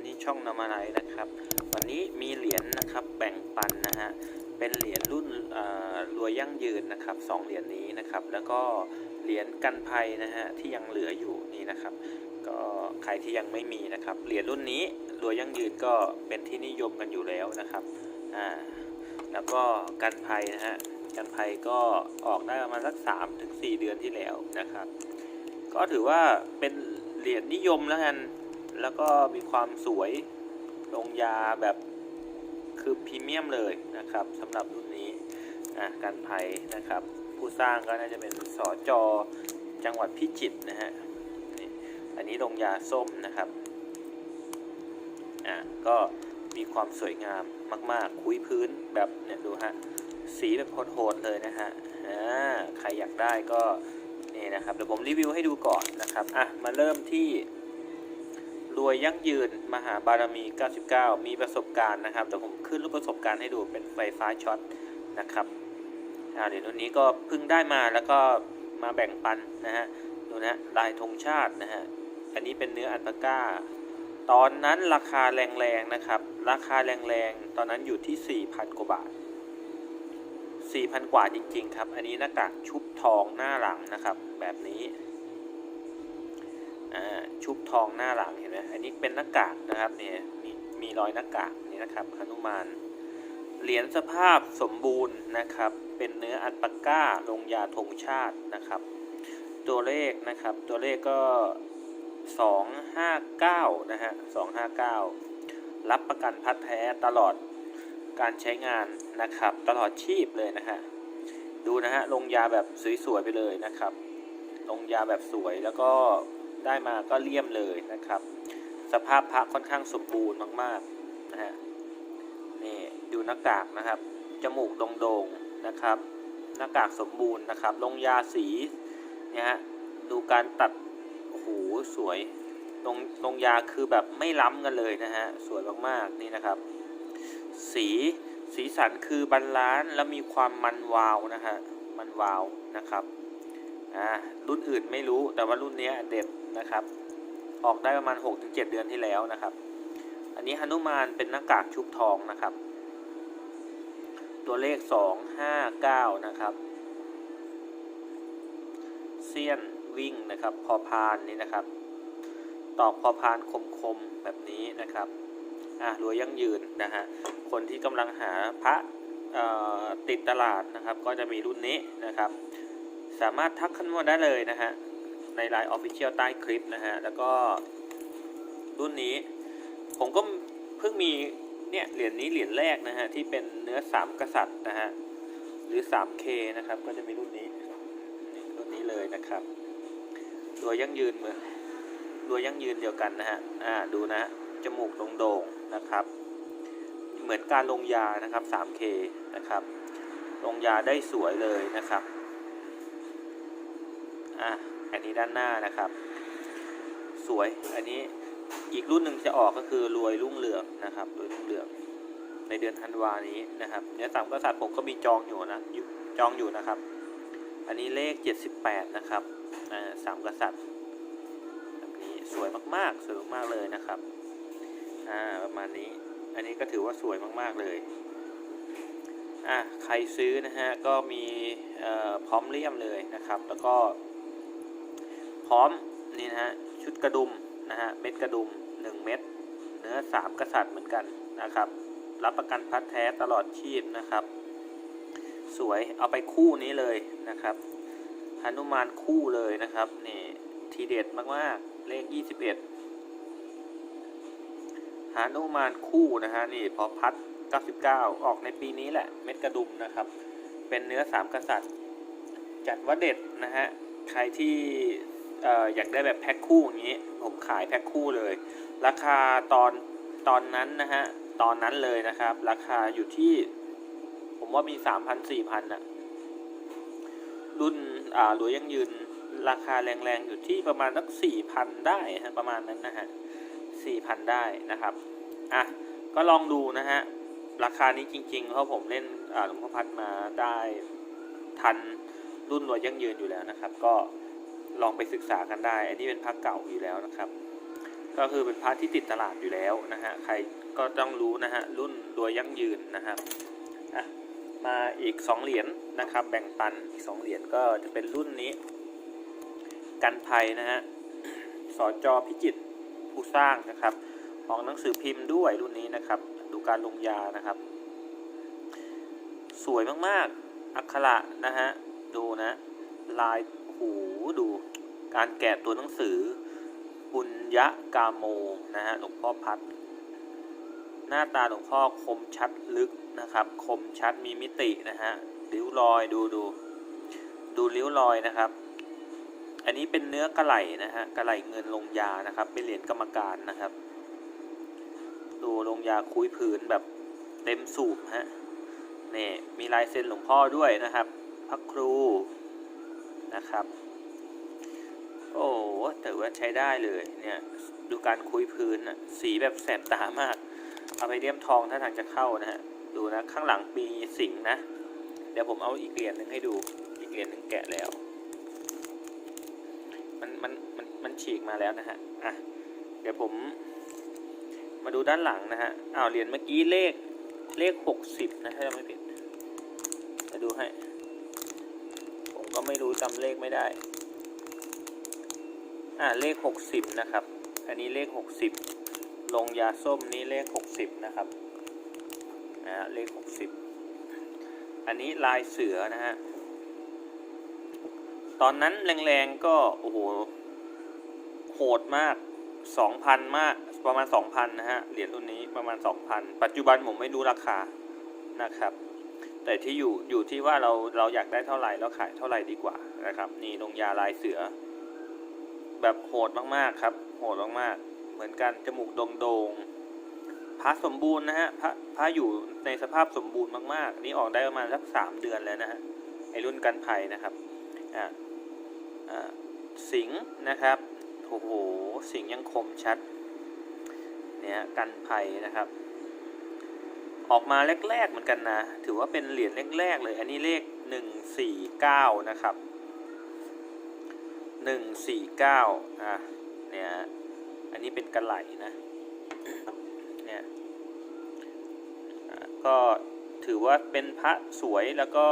วันนี้ช่องนามาไลนะครับ วันนี้มีเหรียญนะครับแบ่งปันนะฮะเป็นเหรียญรุ่นอ่อรวยยั่งยืนนะครับสองเหรียญนี้นะครับ แล้วก็เหรียญกันภัยนะฮะที่ยังเหลืออยู่นี่นะครับ ก็ใครที่ยังไม่มีนะครับเหรียญรุ่นนี้รวยยั่งยืนก็เป็นที่นิยมกันอยู่แล้วนะครับอ่าแล้วก็กันภัยนะฮะกันภัยก็ออกได้ประมาณสัก3ถึง4เดือนที่แล้วนะครับ ก็ถือว่าเป็นเหรียญนิยมแล้วกัน แล้วก็มีความสวยลงยาแบบคือพรีเมียมเลยนะครับสำหรับรุ่นนี้อะกันภัยนะครับ ผู้สร้างก็น่าจะเป็นสอจอจังหวัดพิจิตรนะฮะอันนี้ลงยาส้มนะครับอะก็มีความสวยงามมาก ๆ คุยพื้นแบบเนี่ยดูฮะสีแบบโหดๆเลยนะฮะอ่าใครอยากได้ก็นี่นะครับเดี๋ยวผมรีวิวให้ดูก่อนนะครับอะมาเริ่มที่ รวยยั่งยืนมหาบารมี 99 มีประสบการณ์นะครับเดี๋ยวผมขึ้นรูปประสบการณ์ให้ดูเป็นไฟฟ้าช็อตนะครับอ่าเดี๋ยวรุ่นนี้ก็เพิ่งได้มาแล้วก็มาแบ่งปันนะฮะดูนะลายธงชาตินะฮะอันนี้เป็นเนื้ออัลปาก้า ตอนนั้นราคาแรงๆนะครับ ราคาแรงๆ ตอนนั้นอยู่ที่ 4,000 กว่าบาท 4,000 กว่าจริงๆ ครับ อันนี้หน้ากากชุบทองหน้าหลังนะครับ แบบนี้ อ่าชุบทองหน้าหลังเห็นไหมอันนี้เป็นหน้ากากนะครับเนี่ยมีมีรอยหน้ากากนี่นะครับหนุมานเหรียญสภาพสมบูรณ์นะครับ เป็นเนื้ออัลปาก้าลงยาธงชาตินะครับ ตัวเลขนะครับ ตัวเลขก็ 259 นะฮะ 259 รับประกันพัดแท้ตลอดการใช้งานนะครับ ตลอดชีพเลยนะฮะ ดูนะฮะ ลงยาแบบสวยๆไปเลยนะครับ ลงยาแบบสวยแล้วก็ ได้มาก็เลี่ยมเลยนะครับ สภาพพระค่อนข้างสมบูรณ์มากๆนะฮะนี่ดูหน้ากากนะครับ จมูกโด่งๆนะครับ หน้ากากสมบูรณ์นะครับ ลงยาสีเนี่ยฮะดูการตัดโอ้โหสวยลงลงยาคือแบบไม่ล้ำกันเลยนะฮะสวยมากๆนี่นะครับ สีสีสันคือบรรลานซ์และมีความมันวาวนะฮะมันวาวนะครับอ่ารุ่นอื่นไม่รู้แต่ว่ารุ่นนี้เด็ด นะครับ ออกได้ประมาณ 6-7 เดือนที่แล้วนะครับ อันนี้หนุมานเป็นหน้ากากชุบทองนะครับ ตัวเลข 259 นะครับเซียนวิ่งนะครับพอพานนี่นะครับ ตอกพอพานคมๆแบบนี้นะครับอะรวยยั่งยืนนะฮะคนที่กำลังหาพระติดตลาดนะครับ ก็จะมีรุ่นนี้นะครับ สามารถทักขึ้นมาได้เลยนะฮะ ในไลน์ Official ใต้คลิปนะฮะ แล้วก็รุ่นนี้ ผมก็เพิ่งมีเนี่ยเหรียญนี้เหรียญแรกนะฮะ ที่เป็นเนื้อสามกษัตริย์นะฮะ หรือ 3K นะครับ ก็จะมีรุ่นนี้ รุ่นนี้เลยนะครับตัวยั่งยืนเหมือนตัวยั่งยืนเดียวกันนะฮะ อ่า ดูนะฮะจมูกโด่งๆนะครับ เหมือนการลงยานะครับ 3K นะครับ ลงยาได้สวยเลยนะครับ อะ อันนี้ด้านหน้านะครับ สวยอันนี้อีกรุ่นหนึ่งจะออกก็คือรวยรุ่งเรืองนะครับรวยรุ่งเรืองในเดือนธันวานี้นะครับเนื้อสามกษัตริย์ผมก็มีจองอยู่นะจองอยู่นะครับ อันนี้เลข 78 นะครับสามกษัตริย์แบบนี้สวยมากๆสวยมากๆเลยนะครับอ่าประมาณนี้อันนี้ก็ถือว่าสวยมากๆเลยอะใครซื้อนะฮะก็มีพร้อมเลี่ยมเลยนะครับ แล้วก็ พร้อมนี่นะฮะชุดกระดุมนะฮะเม็ดกระดุม 1 เม็ดเนื้อ 3 กษัตริย์เหมือนกันนะครับ รับประกันพัดแท้ตลอดชีพนะครับ สวยเอาไปคู่นี้เลยนะครับหนุมานคู่เลยนะครับนี่ทีเด็ดมากๆเลข 21หานุมานคู่นะฮะนี่พอพัด 99 ออกในปีนี้แหละเม็ดกระดุมนะครับ เป็นเนื้อ 3 กษัตริย์ จัดว่าเด็ดนะฮะใครที่ อ่ออยากได้แบบแพ็คคู่อย่างนี้ ผมขายแพ็คคู่เลย ราคาตอนตอนนั้นนะฮะ ตอนนั้นเลยนะครับ ราคาอยู่ที่ ผมว่ามีสามพันสี่พันอะรุ่นอ่าหลวยยังยืนราคาแรงๆ อยู่ที่ประมาณสักสี่พันได้ฮะประมาณนั้นนะฮะสี่พันได้นะครับอะก็ลองดูนะฮะราคานี้จริงๆ เพราะผมเล่นอ่าหลวงพ่อพัดมาได้ทันรุ่นรวยยั่งยืนอยู่แล้วนะครับ ก็ ลองไปศึกษากันได้ อันนี้เป็นพักเก่าอยู่แล้วนะครับ ก็คือเป็นพระที่ติดตลาดอยู่แล้วนะฮะ ใครก็ต้องรู้นะฮะ รุ่นรวยยั่งยืนนะครับมาอีก 2 เหรียญนะครับ แบ่งปันอีก 2 เหรียญก็จะเป็นรุ่นนี้ กันภัยนะฮะสจพิจิตรผู้สร้างนะครับออกหนังสือพิมพ์ด้วยรุ่นนี้นะครับ ดูการลงยานะครับ สวยมากๆ อักขระนะฮะ ดูนะ ลายโอ้โห ดู การแกะตัวหนังสือ ปุญญกาโมนะฮะหลวงพ่อพัด หน้าตาหลวงพ่อคมชัดลึกนะครับ คมชัดมีมิตินะฮะริ้วรอยดูดู ดูริ้วรอยนะครับ อันนี้เป็นเนื้อกระไหลนะฮะกระไหลเงินลงยานะครับ เป็นเหรียญกรรมการนะครับ ดูลงยาคุยผืนแบบเต็มสูบฮะนี่มีลายเซ็นหลวงพ่อด้วยนะครับพระครูนะครับ โอ้ถือว่าใช้ได้เลยเนี่ยดูการคุยพื้นอะสีแบบแสบตามากเอาไปเลี่ยมทองถ้าทางจะเข้านะฮะดูนะข้างหลังมีสิงนะ เดี๋ยวผมเอาอีกเหรียญหนึ่งให้ดูอีกเหรียญหนึ่งแกะแล้ว มันมันมันมันฉีกมาแล้วนะฮะอะเดี๋ยวผมมาดูด้านหลังนะฮะอ้าวเหรียญเมื่อกี้เลขเลขหกสิบนะถ้าจำไม่ผิดจะดูให้ ผมก็ไม่รู้จำเลขไม่ได้ อ่าเลขหกสิบนะครับ อันนี้เลขหกสิบลงยาส้มนี้เลขหกสิบนะครับอ่าเลขหกสิบอันนี้ลายเสือนะฮะ ตอนนั้นแรงๆก็ โอ้โห โหดมากสองพันมาก ประมาณสองพันนะฮะ เหรียญรุ่นนี้ประมาณสองพันปัจจุบันผมไม่รู้ราคานะครับแต่ที่อยู่อยู่ที่ว่าเราเราอยากได้เท่าไหร่แล้วขายเท่าไหร่ดีกว่านะครับ นี่ลงยาลายเสือ แบบโหดมากๆครับ โหดมากๆ เหมือนกันจมูกโด่งๆพระสมบูรณ์นะฮะพระพระอยู่ในสภาพสมบูรณ์มากๆ นี่ออกได้ประมาณสักสามเดือนแล้วนะฮะไอรุ่นกันภัยนะครับอ่าอ่าสิงห์นะครับโอ้โหสิงห์ยังคมชัดเนี่ยกันภัยนะครับ ออกมาแรกๆเหมือนกันนะ ถือว่าเป็นเหรียญแรกๆเลย อันนี้เลขหนึ่งสี่เก้านะครับ หนึ่งสี่เก้าอะเนี่ยอันนี้เป็นกระไหลนะเนี่ยก็ถือว่าเป็นพระสวยแล้วก็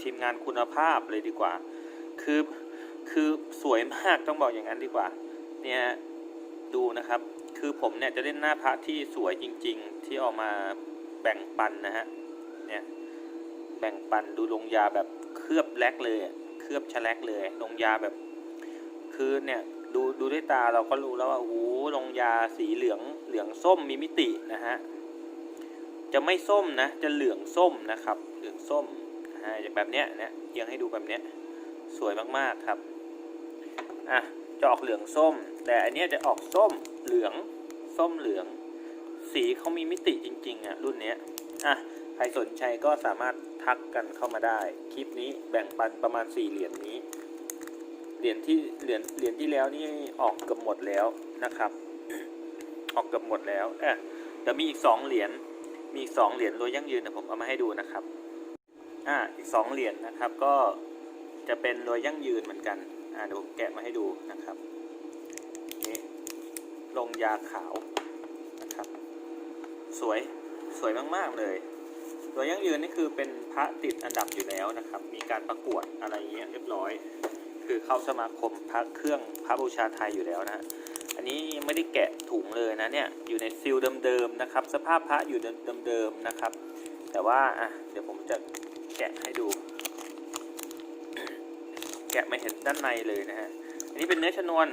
ทีมงานคุณภาพเลยดีกว่า คือคือสวยมากต้องบอกอย่างนั้นดีกว่า เนี่ยดูนะครับ คือผมเนี่ยจะเล่นหน้าพระที่สวยจริง ๆ ที่ออกมาแบ่งปันนะฮะ เนี่ยแบ่งปันดูลงยาแบบเคลือบแลกเลย เคลือบชะแลกเลย ลงยาแบบ คือเนี่ยดูดูด้วยตาเราก็รู้แล้วว่าโอ้โหลงยาสีเหลืองเหลืองส้มมีมิตินะฮะจะไม่ส้มนะจะเหลืองส้มนะครับเหลืองส้มนะฮะแบบเนี้ยเนี่ยเอียงให้ดูแบบเนี้ยสวยมากๆครับอะจะออกเหลืองส้ม แต่อันเนี้ยจะออกส้มเหลืองส้มเหลือง สีเขามีมิติจริงๆอะรุ่นเนี้ยอะใครสนใจก็สามารถทักกันเข้ามาได้ คลิปนี้แบ่งปันประมาณ 4 เหรียญนี้ เหรียญที่เหรียญเหรียญที่แล้วนี่ออกเกือบหมดแล้วนะครับ ออกเกือบหมดแล้วเอะเดี๋ยวมีอีกสองเหรียญมีสองเหรียญรวยยั่งยืนนะผมเอามาให้ดูนะครับอะอีกสองเหรียญนะครับ ก็จะเป็นรวยยั่งยืนเหมือนกันอ่าเดี๋ยวผมแกะมาให้ดูนะครับนี่ลงยาขาวนะครับ สวยสวยมากๆเลยรวยยั่งยืนนี่คือเป็นพระติดอันดับอยู่แล้วนะครับ มีการประกวดอะไรเงี้ยเรียบร้อย คือเข้าสมาคมพระเครื่องพระบูชาไทยอยู่แล้วนะฮะอันนี้ไม่ได้แกะถุงเลยนะเนี่ยอยู่ในซิลเดิมๆนะครับ สภาพพระอยู่เดิมๆนะครับ แต่ว่าอะเดี๋ยวผมจะแกะให้ดู แกะไม่เห็นด้านในเลยนะฮะอันนี้เป็นเนื้อชนวน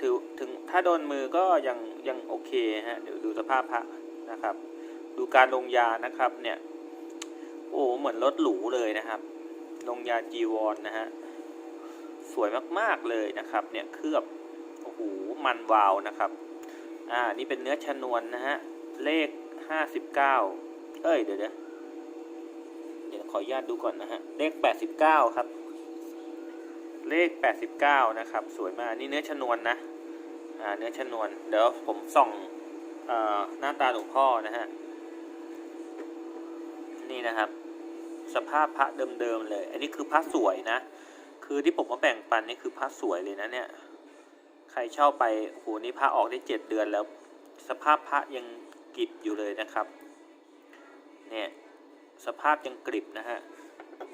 ถือถึงถ้าโดนมือก็ยังยังโอเคฮะเดี๋ยวดูสภาพพระนะครับ ดูการลงยานะครับเนี่ยโอ้เหมือนรถหรูเลยนะครับ ลงยาจีวรนนะฮะ สวยมากๆเลยนะครับ เนี่ยเคลือบโอ้โหมันวาวนะครับ อ่านี่เป็นเนื้อชนวนนะฮะเลขห้าสิบเก้าเอ้ยเดี๋ยวเดี๋ยวเดี๋ยวขออนุญาตดูก่อนนะฮะเลขแปดสิบเก้าครับ เลขแปดสิบเก้านะครับ สวยมากนี่เนื้อชนวนนะ อ่าเนื้อชนวน เดี๋ยวผมส่องเอ่อหน้าตาหลวงพ่อนะฮะนี่นะครับ สภาพพระเดิมๆเลย อันนี้คือพระสวยนะ คือที่ผมมาแบ่งปันนี่คือพระสวยเลยนะเนี่ย ใครเช่าไปโหนี่พระออกได้เจ็ดเดือนแล้ว สภาพพระยังกริบอยู่เลยนะครับ เนี่ย สภาพยังกริบนะฮะ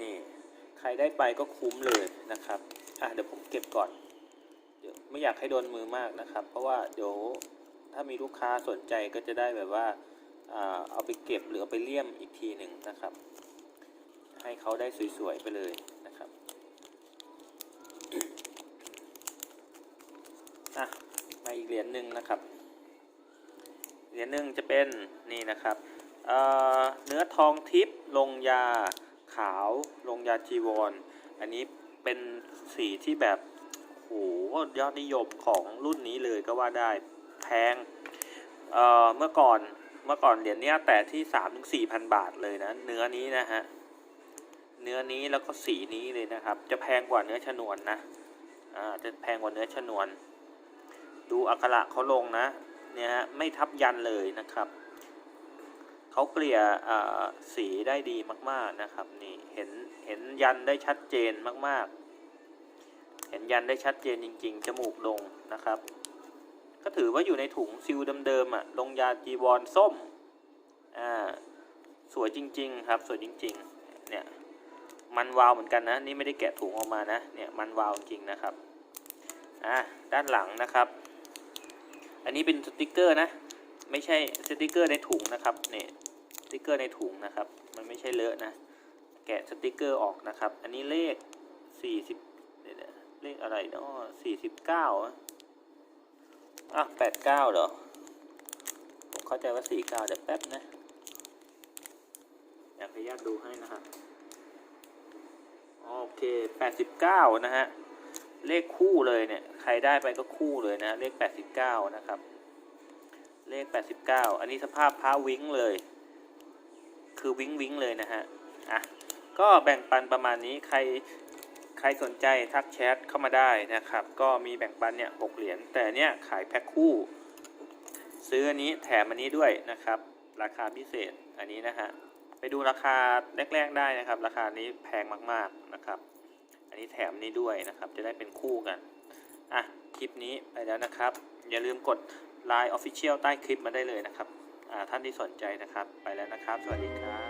นี่ ใครได้ไปก็คุ้มเลยนะครับ อะเดี๋ยวผมเก็บก่อน เดี๋ยวไม่อยากให้โดนมือมากนะครับ เพราะว่าเดี๋ยวถ้ามีลูกค้าสนใจก็จะได้แบบว่าอ่าเอาไปเก็บหรือเอาไปเลี่ยมอีกทีหนึ่งนะครับ ให้เขาได้สวยๆไปเลยนะครับ อะมาอีกเหรียญหนึ่งนะครับ เหรียญหนึ่งจะเป็นนี่นะครับเเนื้อทองทิพย์ลงยาขาวลงยาจีวรอันนี้เป็นสีที่แบบโหยอดนิยมของรุ่นนี้เลยก็ว่าได้แพงเเมื่อก่อนเมื่อก่อนเหรียญเนี้ยแต่ที่3ามถึงสี่พันบาทเลยนะ เนื้อนี้นะฮะเนื้อนี้แล้วก็สีนี้เลยนะครับ จะแพงกว่าเนื้อชนวนนะอ่าจะแพงกว่าเนื้อชนวน ดูอักขระเขาลงนะเนี่ยฮะไม่ทับยันเลยนะครับเขาเกลี่ยสีได้ดีมาก ๆนะครับนี่เห็นเห็นยันได้ชัดเจนมาก ๆ เห็นยันได้ชัดเจนจริง ๆ จมูกลงนะครับ ก็ถือว่าอยู่ในถุงซิลเดิมๆอะลงยาจีวรส้มอ่าสวยจริง ๆ ครับ สวยจริง ๆ เนี่ยมันวาวเหมือนกันนะ นี่ไม่ได้แกะถุงออกมานะ เนี่ยมันวาวจริงนะครับ อ่าด้านหลังนะครับ อันนี้เป็นสติกเกอร์นะ ไม่ใช่สติกเกอร์ในถุงนะครับเนี่ยสติกเกอร์ในถุงนะครับ มันไม่ใช่เลอะนะ แกะสติกเกอร์ออกนะครับ อันนี้เลขสี่สิบเลขอะไรเนาะสี่สิบเก้าอะแปดเก้าเหรอ ผมเข้าใจว่าสี่เก้าเดี๋ยวแป๊บนะอยากให้ญาติดูให้นะครับโอเคแปดสิบเก้านะฮะ เลขคู่เลยเนี่ย ใครได้ไปก็คู่เลยนะ เลข 89 นะครับ เลข 89 อันนี้สภาพพระวิ้งเลย คือวิ้งวิ้งเลยนะฮะ อะ ก็แบ่งปันประมาณนี้ ใคร ใครสนใจทักแชทเข้ามาได้นะครับ ก็มีแบ่งปันเนี่ยหกเหรียญ แต่เนี่ยขายแพ็คคู่ ซื้ออันนี้แถมอันนี้ด้วยนะครับ ราคาพิเศษ อันนี้นะฮะ ไปดูราคาแรก ๆ ได้นะครับ ราคานี้แพงมาก ๆ นะครับ อันนี้แถมนี้ด้วยนะครับ จะได้เป็นคู่กัน อะคลิปนี้ไปแล้วนะครับ อย่าลืมกด Line Official ใต้คลิปมาได้เลยนะครับอ่าท่านที่สนใจนะครับ ไปแล้วนะครับ สวัสดีครับ